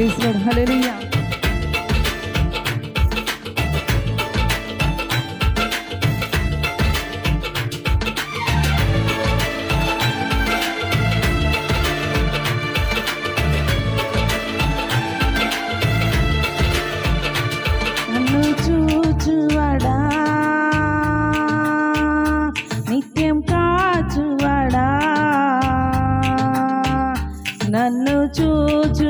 Praise lord హల్లెలూయా నన్ను చూచు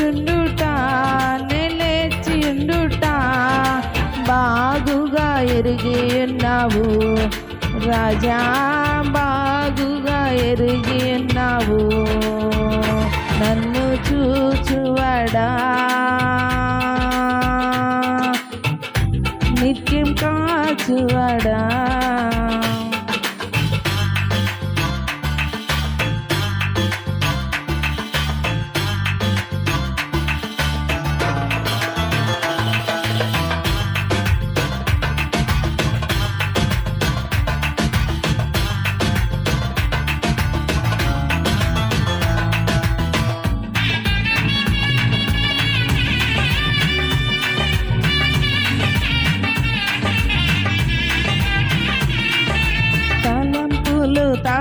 కూర్చుండుట నెలేచియుండుట బాగుగా ఎరిగి ఉన్నావు. రాజా బాగుగా ఎరిగి ఉన్నావు. నన్ను చూచువడా? నిత్యం కాచువడా?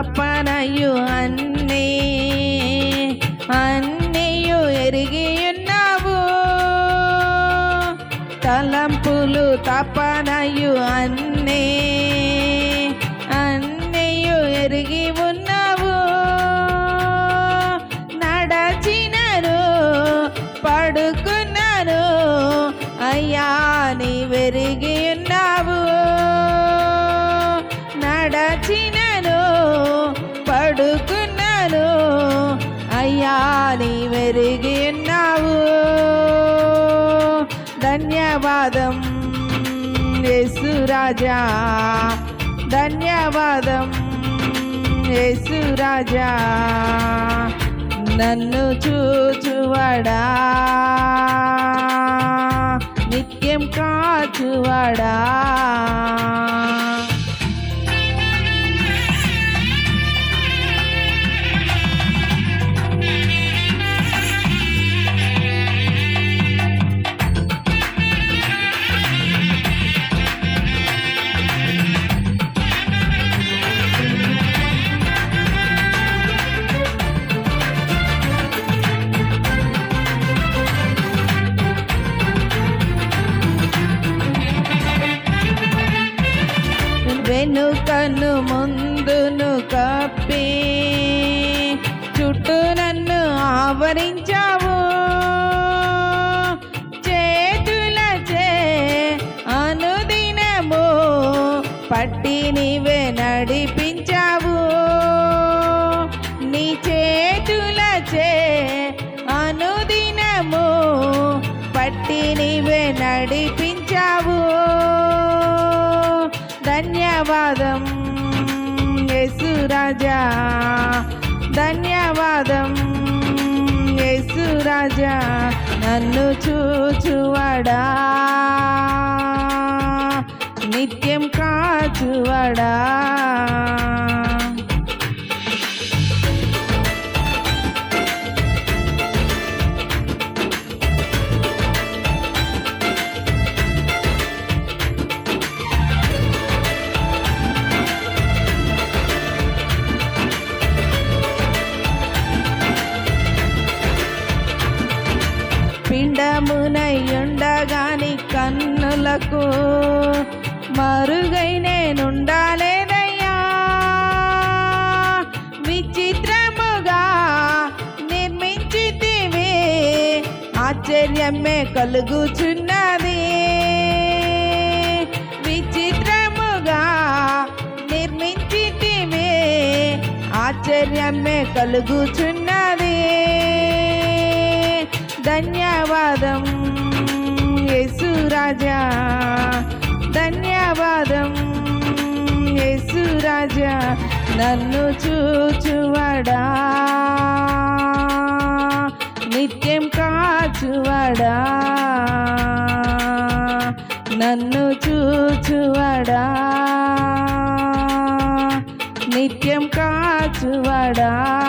తలంపులు అన్నీ అన్నీయు ఎరిగి ఉన్నావు తలంపులు తపనయు అన్నీ అన్నీయు ఎరిగి ఉన్నావు నడచినను పడుకున్నాను అయ్యా నీ వెరిగి నీ ఉన్నావు ధన్యవాదం యేసురాజా ధన్యవాదం యేసురాజా నన్ను చూచువడా? నిత్యం కాచువడా? వెనుకను ముందును కప్పి చుట్టూ నన్ను ఆవరించావు. చేతులచే అనుదినము పట్టి నీవే నడిపించావు. నీ చేతులచే అనుదినము పట్టి నీవే నడిపి ధన్యవాదం యేసురాజా ధన్యవాదం యేసురాజా నన్ను చూచువడా? నిత్యం కాచువడా? పిండమునయుండగాని కన్నులకు మరుగై నేనుండాలేనయ్యా విచిత్రముగా నిర్మించితివే ఆశ్చర్యమే కలుగుచున్నది. విచిత్రముగా నిర్మించితివే ఆశ్చర్యమే కలుగుచున్నది. ధన్యవాదం యేసు రాజా. ధన్యవాదం యేసు రాజా. నన్ను చూచువడా? నిత్యం కాచువడా? నన్ను చూచువడా? నిత్యం కాచువడా?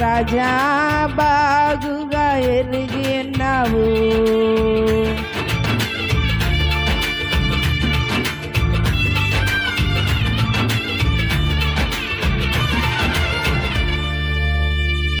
రాజా బాగుగా ఎరిగి ఉన్నావు